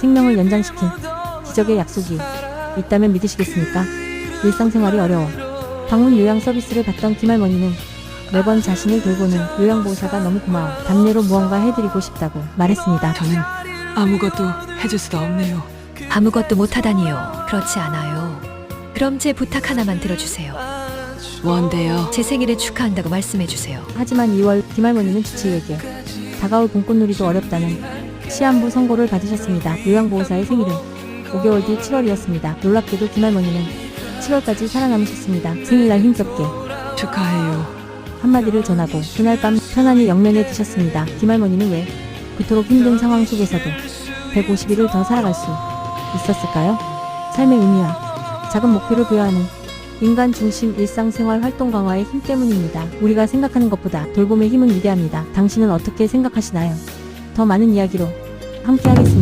생명을 연장시킨 기적의 약속이 있다면 믿으시겠습니까? 일상생활이 어려워 방문 요양 서비스를 받던 김할머니는 매번 자신을 돌보는 요양보호사가 너무 고마워 답례로 무언가 해드리고 싶다고 말했습니다. 저는 아무것도 해줄 수가 없네요. 아무것도 못하다니요. 그렇지 않아요. 그럼 제 부탁 하나만 들어주세요. 뭔데요? 제 생일을 축하한다고 말씀해주세요. 하지만 2월 김할머니는 주치의에게 다가올 봄꽃놀이도 어렵다는 시한부 선고를 받으셨습니다. 요양보호사의 생일은 5개월 뒤 7월이었습니다. 놀랍게도 김할머니는 7월까지 살아남으셨습니다. 생일날 힘겹게 축하해요. 한마디를 전하고 그날 밤 편안히 영면에 드셨습니다. 김할머니는 왜 그토록 힘든 상황 속에서도 150일을 더 살아갈 수 있었을까요? 삶의 의미와 작은 목표를 부여하는 인간 중심 일상생활 활동 강화의 힘 때문입니다. 우리가 생각하는 것보다 돌봄의 힘은 위대합니다. 당신은 어떻게 생각하시나요? 더 많은 이야기로 함께 하겠습니다.